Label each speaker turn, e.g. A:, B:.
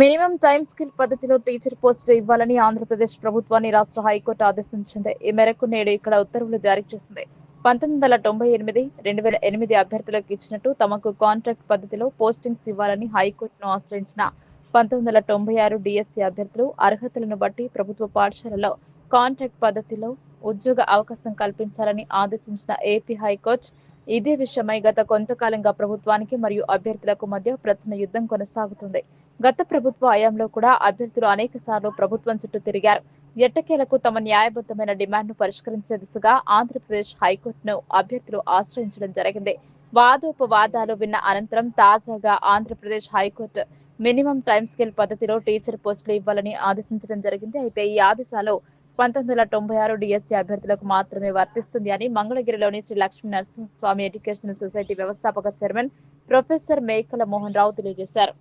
A: Minimum time skill పద్ధతిలో teacher పోస్టులు ఇవ్వాలని ఆంధ్రప్రదేశ్ ప్రభుత్వాన్ని రాష్ట్ర హైకోర్టు ఆదేశించింది. ఈ మేరకు నేడు ఇక్కడ ఉత్తర్వులు జారీ చేసింది. పంతొమ్మిది వందల తొంభై ఎనిమిది రెండు వేల ఎనిమిది అభ్యర్థులకు ఇచ్చినట్టు తమకు కాంట్రాక్ట్ పద్ధతిలో పోస్టింగ్స్ ఇవ్వాలని హైకోర్టును ఆశ్రయించిన పంతొమ్మిది వందల తొంభై ఆరు డిఎస్సి అభ్యర్థులు అర్హతలను బట్టి ప్రభుత్వ పాఠశాలలో కాంట్రాక్ట్ పద్ధతిలో ఉద్యోగ అవకాశం కల్పించాలని ఆదేశించిన ఏపీ హైకోర్టు ఇదే విషయమై గత కొంతకాలంగా ప్రభుత్వానికి మరియు అభ్యర్థులకు మధ్య ప్రశ్న యుద్ధం కొనసాగుతుంది. గత ప్రభుత్వ హయాంలో కూడా అభ్యర్థులు అనేక సార్లు ప్రభుత్వం చుట్టూ తిరిగారు. ఎట్టకేలకు తమ న్యాయబద్ధమైన డిమాండ్ను పరిష్కరించే దిశగా ఆంధ్రప్రదేశ్ హైకోర్టును అభ్యర్థులు ఆశ్రయించడం జరిగింది. వాదోపవాదాలు విన్న అనంతరం తాజాగా Andhra Pradesh high court minimum time scale పద్ధతిలో టీచర్ పోస్టులు ఇవ్వాలని ఆదేశించడం జరిగింది. అయితే ఈ ఆదేశాలు పంతొమ్మిది వందల తొంభై ఆరు డిఎస్సీ అభ్యర్థులకు మాత్రమే వర్తిస్తుంది అని మంగళగిరిలోని శ్రీ లక్ష్మీ నరసింహస్వామి ఎడ్యుకేషనల్ సొసైటీ వ్యవస్థాపక చైర్మన్ ప్రొఫెసర్ మేకల మోహన్ రావు తెలియజేశారు.